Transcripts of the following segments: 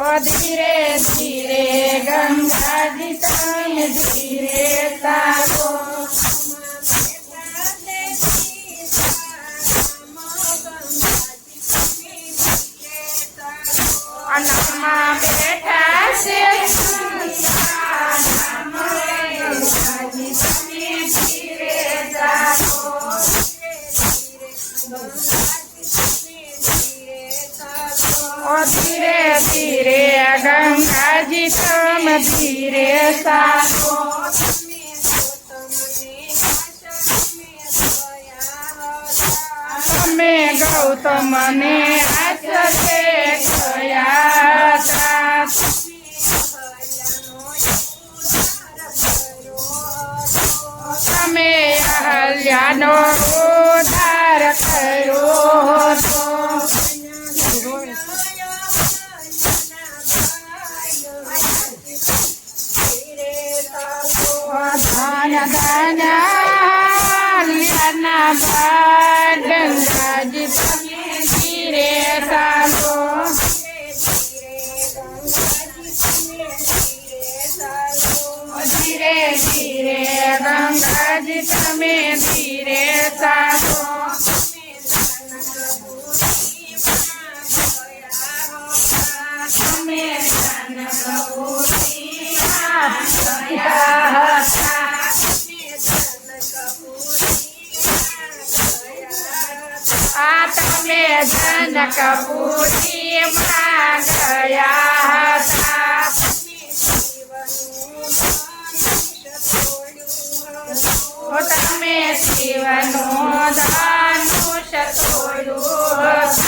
ઓ ધીરે ધીરે ગંગાજી તમે ધીરે તારો અન્નમાં બેઠા છે સુનસાનમાં ગંગાજી તમે ધીરે ગંગાજી તમ ધીરે સારો તમે ગૌતમને આચરે ગયા તા તમે અહલ્યાનો ગંગાજી તમે ધીરે આ તમે ધન કપૂરી માં ગયા હતા તમે શિવનું દાનુષ તોડ્યું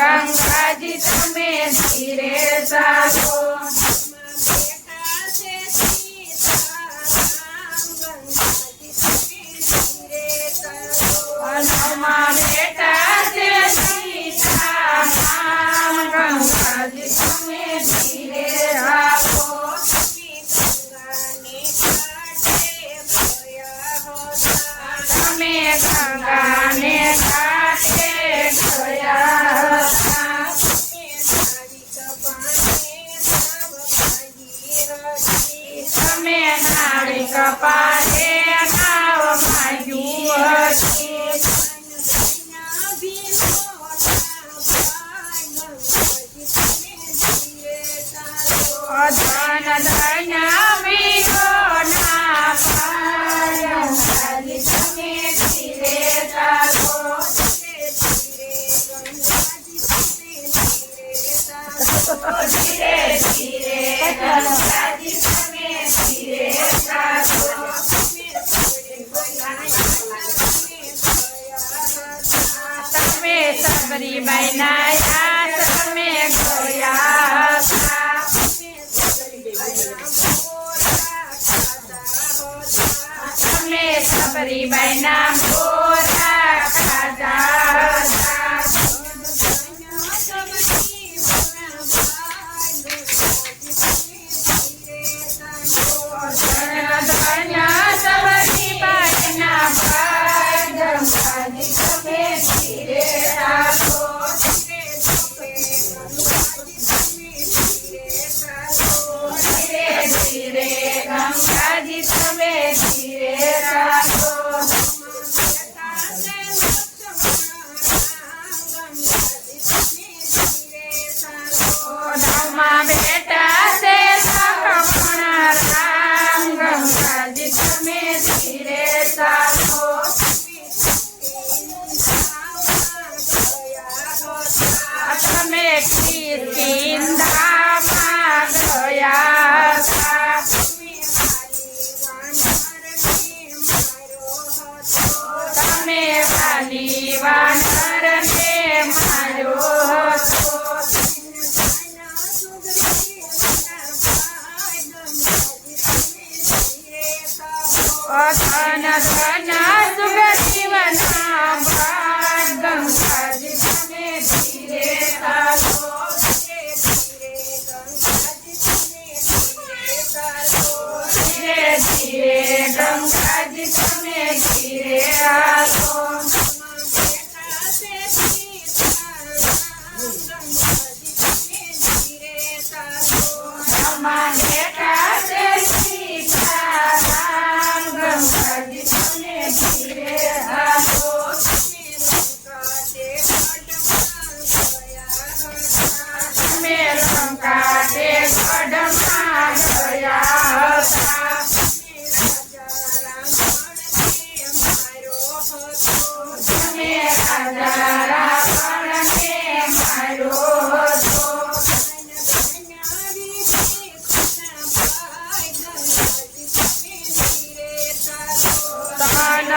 ગંગાજી તમે ધીરે જાતો ધન સબરી બન્યા તમે ગોયા તમે સબરી બન્યા પતન ધન સુગરીવના ભાગ ગંગાજી તમે ધીરે તાલો ધીરે ધીરે ગંગાજી તમે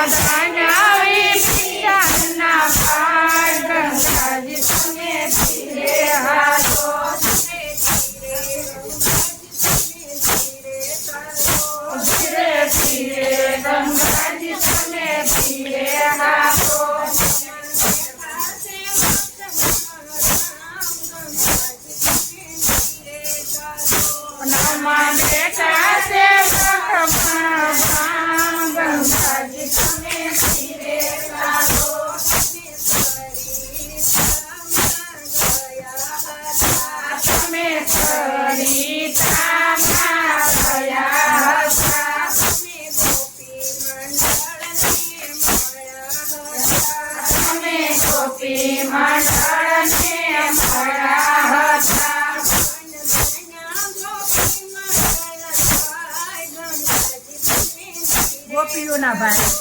Yeah. Namah Devaya Namah Bhagavatam ગયું ના ભાઈ